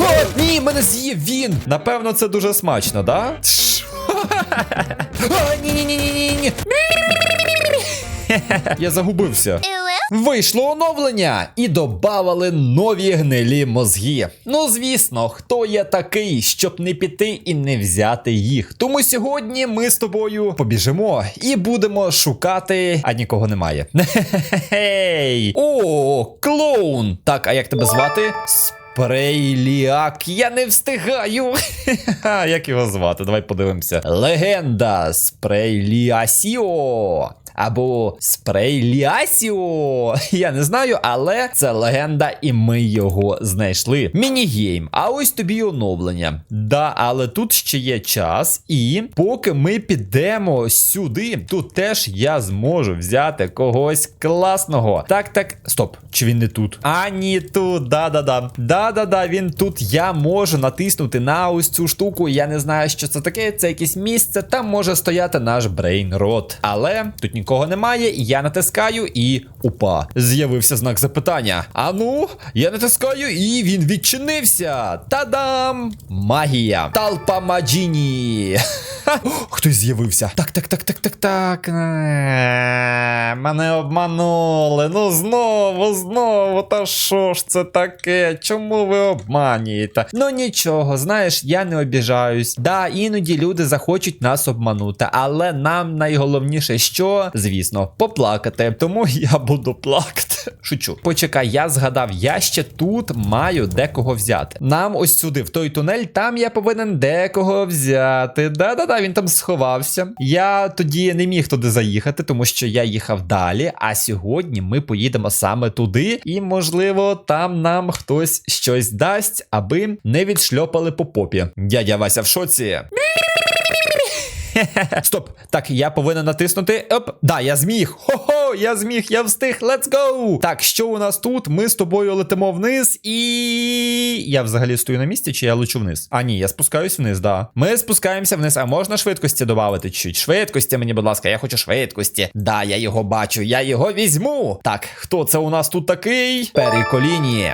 О, ні, мене з'їв він! Напевно, це дуже смачно, да? О, ні, ні, ні, ні, ні. Я загубився. Вийшло оновлення і добавили нові гнилі мозги. Ну, звісно, хто я такий, щоб не піти і не взяти їх. Тому сьогодні ми з тобою побіжимо і будемо шукати. А нікого немає. Хей! О, клоун! Так, а як тебе звати? Спрейліак, я не встигаю. Як його звати? Давай подивимося. Легенда Спрейліасіо. Або Спрейліасіо. Я не знаю, але це легенда, і ми його знайшли. Мінігейм. А ось тобі оновлення. Да, але тут ще є час, і поки ми підемо сюди, тут теж я зможу взяти когось класного. Так, так, стоп, чи він не тут? А, ні, тут, да-да-да. Да-да-да, він тут. Я можу натиснути на ось цю штуку. Я не знаю, що це таке. Це якесь місце. Там може стояти наш брейнрот. Але тут нікого немає. Я натискаю і упа. З'явився знак запитання. А ну, я натискаю, і він відчинився. Та-дам! Магія. Талпа Маджіні. Хтось з'явився. Так, так, так, так, так, так. Е, Мене обманули. Ну знову, знову. Та що ж це таке? Чому ви обманюєте? Ну нічого, знаєш, я не обіжаюсь. Да, іноді люди захочуть нас обманути, але нам найголовніше, що, звісно, поплакати. Тому я буду плакати. Шучу. Почекай, я згадав, я ще тут маю декого взяти. Нам ось сюди, в той тунель, там я повинен декого взяти. Да-да-да, він там сховався. Я тоді не міг туди заїхати, тому що я їхав далі. А сьогодні ми поїдемо саме туди, і, можливо, там нам хтось щось дасть, аби не відшльопали по попі. Дядя Вася в шоці. Стоп, так, я повинен натиснути. Оп, да, я зміг. Хо-хо, я зміг, я встиг. Let's go! Так, що у нас тут? Ми з тобою летимо вниз, і. Я взагалі стою на місці, чи я лечу вниз? А, ні, я спускаюсь вниз, да. Ми спускаємося вниз. А можна швидкості додати чуть? Швидкості мені, будь ласка, я хочу швидкості. Да, я його бачу, я його візьму. Так, хто це у нас тут такий? Періколіні.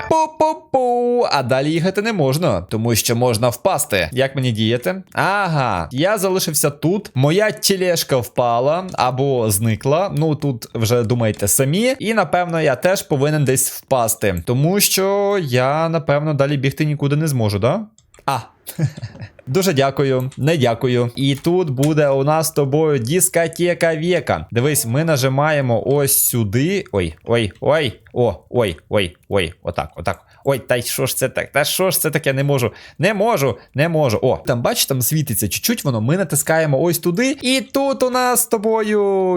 Пу-пу-пу. А далі їхати не можна, тому що можна впасти. Як мені діяти? Ага, я залишився тут. Моя тілешка впала або зникла. Ну тут вже думайте самі. І напевно я теж повинен десь впасти. Тому що я, напевно, далі бігти нікуди не зможу, да? А. Дуже дякую, не дякую. І тут буде у нас з тобою дискотека века. Дивись, ми нажимаємо ось сюди. Ой, ой, ой. О, ой, ой, ой. Отак, отак. Ой, та що ж це так? Та що ж це таке? Не можу. Не можу, не можу. О, там бач, там світиться чуть-чуть воно. Ми натискаємо ось туди. І тут у нас з тобою.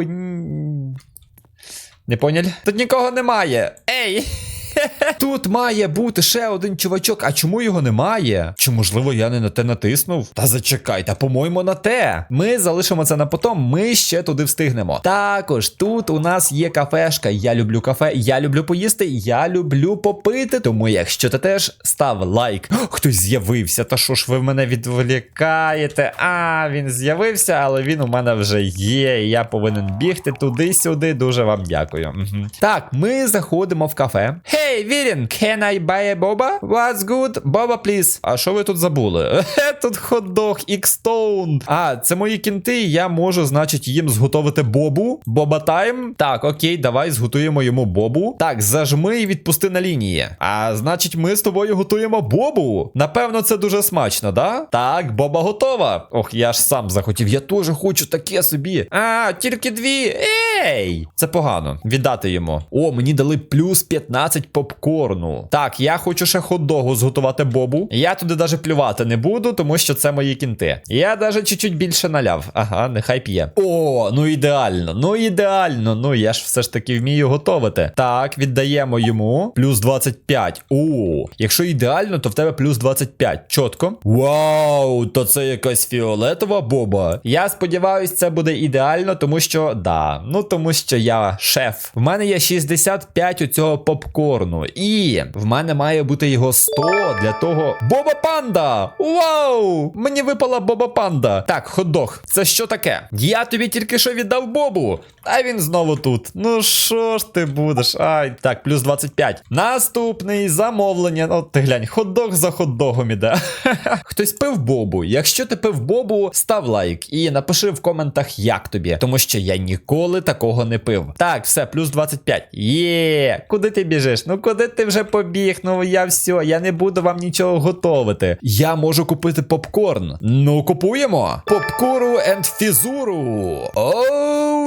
Не поняли? Тут нікого немає. Ей! Тут має бути ще один чувачок. А чому його немає? Чи можливо я не на те натиснув? Та зачекай, та по-моєму на те. Ми залишимо це на потом, ми ще туди встигнемо. Також тут у нас є кафешка. Я люблю кафе, я люблю поїсти, я люблю попити. Тому якщо ти теж став лайк. Хтось з'явився. Та що ж ви мене відволікаєте? А, він з'явився, але він у мене вже є. і Я повинен бігти туди-сюди. Дуже вам дякую. Так, ми заходимо в кафе. Hey, Вірін, can I buy a boba? What's good? Боба, please. А що ви тут забули? Е, Тут хот-дог, ікстоун. А, це мої кінти, я можу, значить, їм зготовити бобу. Боба тайм. Так, окей, давай зготуємо йому бобу. Так, зажми і відпусти на лінії. А значить, ми з тобою готуємо бобу. Напевно, це дуже смачно, да? Так, боба готова. Ох, я ж сам захотів. Я теж хочу таке собі. А, тільки дві. Ей! Це погано. Віддати йому. О, мені дали плюс 15 попкорну. Так, я хочу ще хот-догу зготувати бобу. Я туди навіть плювати не буду, тому що це мої кінти. Я навіть чуть-чуть більше наляв. Ага, нехай п'є. О, ну ідеально, ну ідеально. Ну я ж все ж таки вмію готувати. Так, віддаємо йому. Плюс 25. О, якщо ідеально, то в тебе плюс 25. Чітко. Вау, то це якась фіолетова боба. Я сподіваюся, це буде ідеально, тому що да, ну тому що я шеф. В мене є 65 у цього попкорну. І в мене має бути його 100 для того. Боба панда! Вау! Мені випала боба панда. Так, хот-дог, це що таке? Я тобі тільки що віддав бобу. А він знову тут. Ну що ж ти будеш? Ай, так, плюс 25. Наступний замовлення. Ну, ти глянь, хот-дог за хот-догом іде. Хтось пив бобу. Якщо ти пив бобу, став лайк і напиши в коментах, як тобі. Тому що я ніколи такого не пив. Так, все, плюс 25. Є, куди ти біжиш? Ну куди ти вже побіг? Ну я все, я не буду вам нічого готувати. Я можу купити попкорн. Ну, купуємо. Попкуру енд фізуру.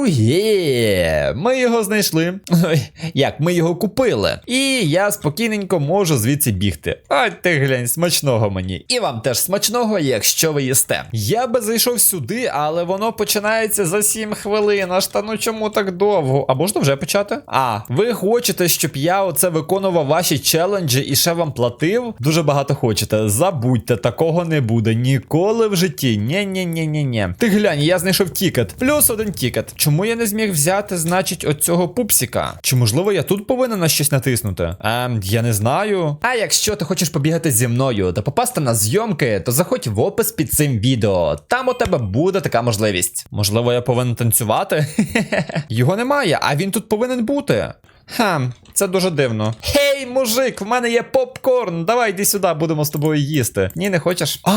Оу, є. Ми його знайшли. Ой, як ми його купили. І я спокійненько можу звідси бігти. Ай, ти глянь, смачного мені. І вам теж смачного, якщо ви їсте. Я би зайшов сюди, але воно починається за 7 хвилин. Аж та ну чому так довго? А можна вже почати? А, ви хочете, щоб я оце виконував ваші челенджі і ще вам платив? Дуже багато хочете. Забудьте, такого не буде ніколи в житті. Нє-нє-нє-нє-нє. Ти глянь, я знайшов тікет. Плюс один тікет. Чому я не зміг взяти, значить, оцього пупсіка? Чи можливо я тут повинен на щось натиснути? Ем, я не знаю. А якщо ти хочеш побігати зі мною та попасти на зйомки, то заходь в опис під цим відео. Там у тебе буде така можливість. Можливо, я повинен танцювати? Його немає, а він тут повинен бути. Хм, це дуже дивно. Гей, мужик, в мене є попкорн. Давай йди сюди, будемо з тобою їсти. Ні, не хочеш? А,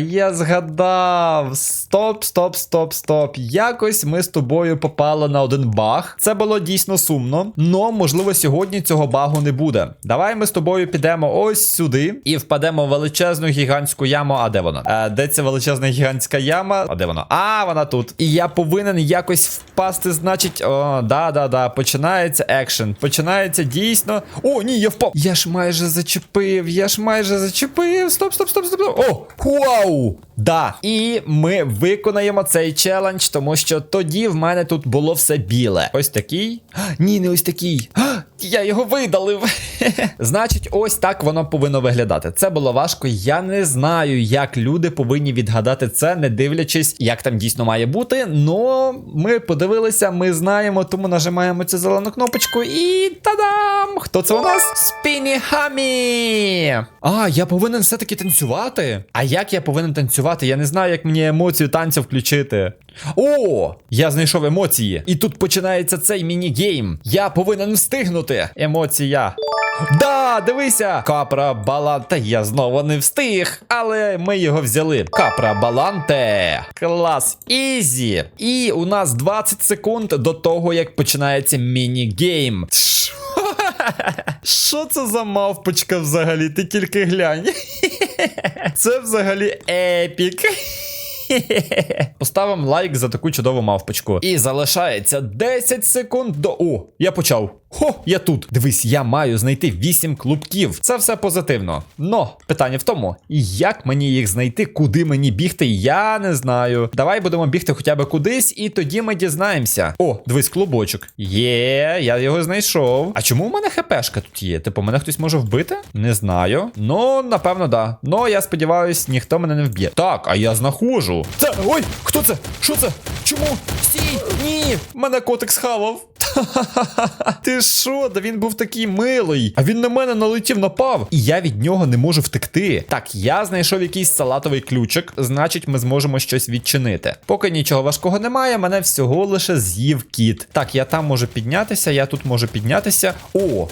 я згадав. Стоп, стоп, стоп, стоп. Якось ми з тобою попали на один баг. Це було дійсно сумно. Но, можливо, сьогодні цього багу не буде. Давай ми з тобою підемо ось сюди і впадемо в величезну гігантську яму. А де вона? Е, де ця величезна гігантська яма? А де вона? А, вона тут. І я повинен якось впасти, значить. О, да, да, да. Починається екшен. Починається дійсно. О, ні, я впав. Я ж майже зачепив. Я ж майже зачепив. Стоп, стоп, стоп, стоп. стоп. О, вау! Да. І ми виконаємо цей челендж, тому що тоді в мене тут було все біле. Ось такий. А, Ні, не ось такий. А, Я його видалив. Значить, ось так воно повинно виглядати. Це було важко. Я не знаю, як люди повинні відгадати це, не дивлячись, як там дійсно має бути. Но ми подивилися, ми знаємо, тому нажимаємо цю зелену кнопочку і та-дам! Хто це у нас? Спіні Хамі! А, я повинен все-таки танцювати. А як я повинен танцювати? Я не знаю, як мені емоцію танця включити. О, я знайшов емоції. І тут починається цей міні-гейм. Я повинен встигнути. Емоція. Да, дивися! Капра Баланте. Я знову не встиг, але ми його взяли. Капра Баланте. Клас. Ізі. І у нас 20 секунд до того, як починається міні-гейм. Що це за мавпочка взагалі? Ти тільки глянь. Це взагалі епік. Поставимо лайк за таку чудову мавпочку. І залишається 10 секунд до. О, я почав. Хо, я тут. Дивись, я маю знайти 8 клубків. Це все позитивно. Но питання в тому, як мені їх знайти, куди мені бігти, я не знаю. Давай будемо бігти хоча б кудись, і тоді ми дізнаємося. О, дивись, клубочок. Є, я його знайшов. А чому в мене хпшка тут є? Типу, мене хтось може вбити? Не знаю. Ну, напевно, да. Ну, я сподіваюсь, ніхто мене не вб'є. Так, а я знаходжу. Це. Ой, хто це? Що це? Чому? Стій! Ні! Мене котик схавав. Ти що? Да він був такий милий. А він на мене налетів, напав. І я від нього не можу втекти. Так, я знайшов якийсь салатовий ключик, значить, ми зможемо щось відчинити. Поки нічого важкого немає, мене всього лише з'їв кіт. Так, я там можу піднятися, я тут можу піднятися. О!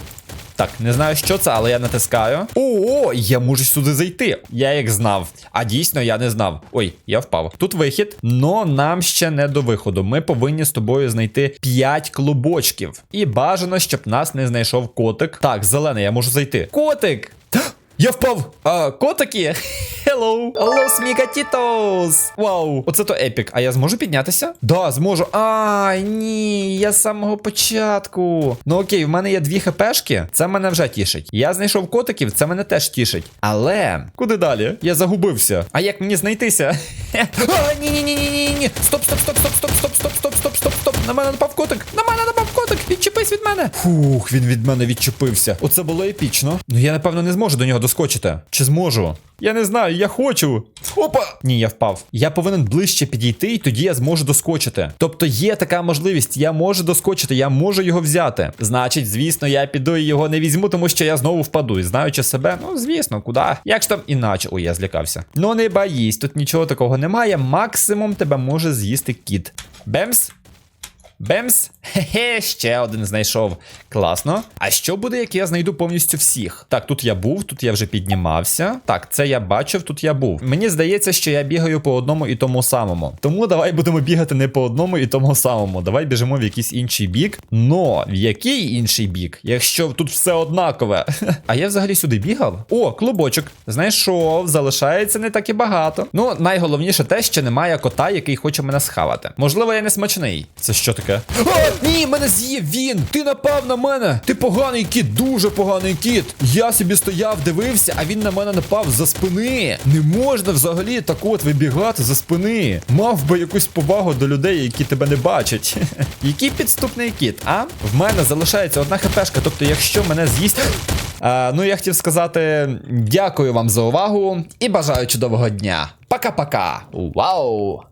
Так, не знаю, що це, але я натискаю. О, я можу сюди зайти. Я як знав. А дійсно я не знав. Ой, я впав. Тут вихід, но нам ще не до виходу. Ми повинні з тобою знайти 5 клубочків. І бажано, щоб нас не знайшов котик. Так, зелений, я можу зайти. Котик! Я впав! А, котики! Hello! Los Migatitos! Вау! Оце то епік. А я зможу піднятися? Да, зможу. Ай, ні, я з самого початку. Ну окей, в мене є дві хпшки, це мене вже тішить. Я знайшов котиків, це мене теж тішить. Але куди далі? Я загубився. А як мені знайтися? А, ні, ні, ні, ні, ні, ні. Стоп, стоп, стоп, стоп, стоп, стоп, стоп, стоп, стоп, стоп. На мене напав котик! На мене напав! Відчепись від мене. Фух, він від мене відчепився. Оце було епічно. Ну я напевно не зможу до нього доскочити. Чи зможу? Я не знаю, я хочу. Опа! Ні, я впав. Я повинен ближче підійти, і тоді я зможу доскочити. Тобто є така можливість, я можу доскочити, я можу його взяти. Значить, звісно, я піду і його не візьму, тому що я знову впаду. І знаючи себе, ну звісно, куди? Як ж там іначе? Ой, я злякався. Ну не боїсь, тут нічого такого немає. Максимум тебе може з'їсти кіт. Бемс. Бемс. Хе-хе, ще один знайшов. Класно. А що буде, як я знайду повністю всіх? Так, тут я був, тут я вже піднімався. Так, це я бачив, тут я був. Мені здається, що я бігаю по одному і тому самому. Тому давай будемо бігати не по одному і тому самому. Давай біжимо в якийсь інший бік. Но в який інший бік, якщо тут все однакове? А я взагалі сюди бігав? О, клубочок. Знайшов, залишається не так і багато. Ну, найголовніше те, що немає кота, який хоче мене схавати. Можливо, я не смачний. Це що таке? О, ні, мене з'їв він! Ти напав на мене! Ти поганий кіт, дуже поганий кіт! Я собі стояв, дивився, а він на мене напав за спини. Не можна взагалі так от вибігати за спини. Мав би якусь повагу до людей, які тебе не бачать. Який підступний кіт, а? В мене залишається одна хпшка, тобто, якщо мене з'їсть. А, ну, я хотів сказати дякую вам за увагу і бажаю чудового дня. Пока-пока. Вау!